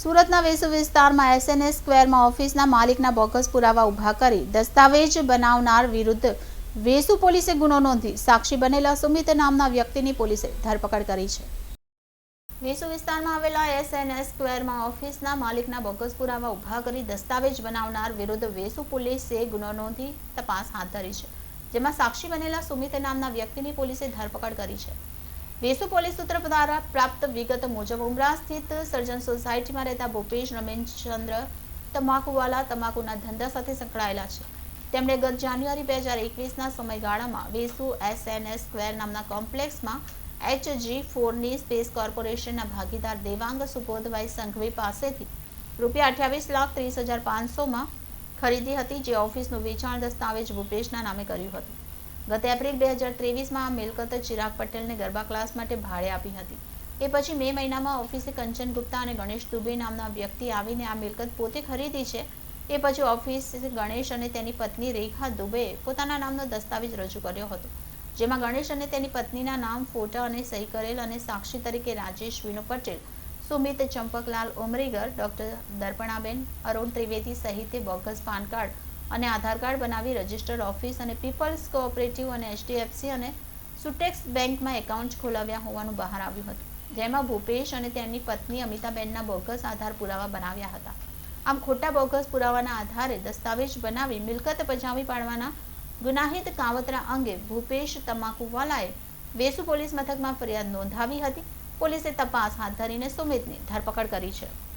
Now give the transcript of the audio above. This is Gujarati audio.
સુરતના વેસુ વિસ્તારમાં એસએનએસ સ્ક્વેરમાં ઓફિસના માલિકના બોગસ પુરાવા ઊભા કરી દસ્તાવેજ બનાવનાર વિરુદ્ધ વેસુ પોલીસે ગુનો નોંધી સાક્ષી બનેલા સુમિત નામના વ્યક્તિની પોલીસે ધરપકડ કરી છે. વેસુ વિસ્તારમાં આવેલા એસએનએસ સ્ક્વેરમાં ઓફિસના માલિકના બોગસ પુરાવા ઊભા કરી દસ્તાવેજ બનાવનાર વિરુદ્ધ વેસુ પોલીસે ગુનો નોંધી તપાસ હાથ ધરી છે, જેમાં સાક્ષી બનેલા સુમિત નામના વ્યક્તિની પોલીસે ધરપકડ કરી છે. વેસુ પોલીસ સૂત્ર દ્વારા પ્રાપ્ત વિગત મુજબ ઉમરા સ્થિત સર્જન સોસાયટીમાં રહેતા ભૂપેશ રમેશચંદ્ર તમાકુવાલા તમાકુના ધંધા સાથે સંકળાયેલા છે. તેમણે ગત જાન્યુઆરી બે હજાર એકવીસના સમયગાળામાં વેસુ એસએનએસ સ્ક્વેર નામના કોમ્પ્લેક્સમાં એચજી ફોરની સ્પેસ કોર્પોરેશનના ભાગીદાર દેવાંગ સુબોધભાઈ સંઘવી પાસેથી રૂપિયા અઠ્યાવીસ લાખ ત્રીસ હજાર પાંચસોમાં ખરીદી હતી, જે ઓફિસનું વેચાણ દસ્તાવેજ ભૂપેશના નામે કર્યું હતું. ગત એપ્રિલ બે હજાર ત્રેવીસમાં આ મિલકત ચિરાગ પટેલને ગરબા ક્લાસ માટે ભાડે આપી હતી. એ પછી મે મહિનામાં ઓફિસે કંચન ગુપ્તા અને ગણેશ દુબે નામના વ્યક્તિ આવીને આ મિલકત પોતે ખરીદી છે. એ પછી ઓફિસ ગણેશ અને તેની પત્ની રેખા દુબેએ પોતાના નામનો દસ્તાવેજ રજૂ કર્યો હતો. જેમાં ગણેશ અને તેની પત્નીના નામ ફોટા અને સહી કરેલ અને સાક્ષી તરીકે રાજેશ વિનુ પટેલ, સુમિત ચંપકલાલ ઉમરીગર, ડોક્ટર દર્પણાબેન, અરુણ ત્રિવેદી સહિતે બોગસ પાન કાર્ડ અને આધાર કાર્ડ બનાવી રજિસ્ટર્ડ ઓફિસ અને પીપલ્સ કોઓપરેટિવ અને એચડીએફસી અને સુટેક્સ બેંકમાં એકાઉન્ટ ખોલાવ્યા હોવાનું બહાર આવ્યું હતું. જેમાં ભૂપેશ અને તેમની પત્ની અમિતાબેનના બોગસ આધાર પુરાવા બનાવ્યા હતા. આમ ખોટા બોગસ પુરાવાના આધારે દસ્તાવેજ બનાવી મિલકત પજાવી પાડવાના ગુનાહિત કાવતરા અંગે ભૂપેશ તમાકુવાલાએ વેસુ પોલીસ મથકમાં ફરિયાદ નોંધાવી હતી. પોલીસે તપાસ હાથ ધરીને સુમિતની ધરપકડ કરી છે.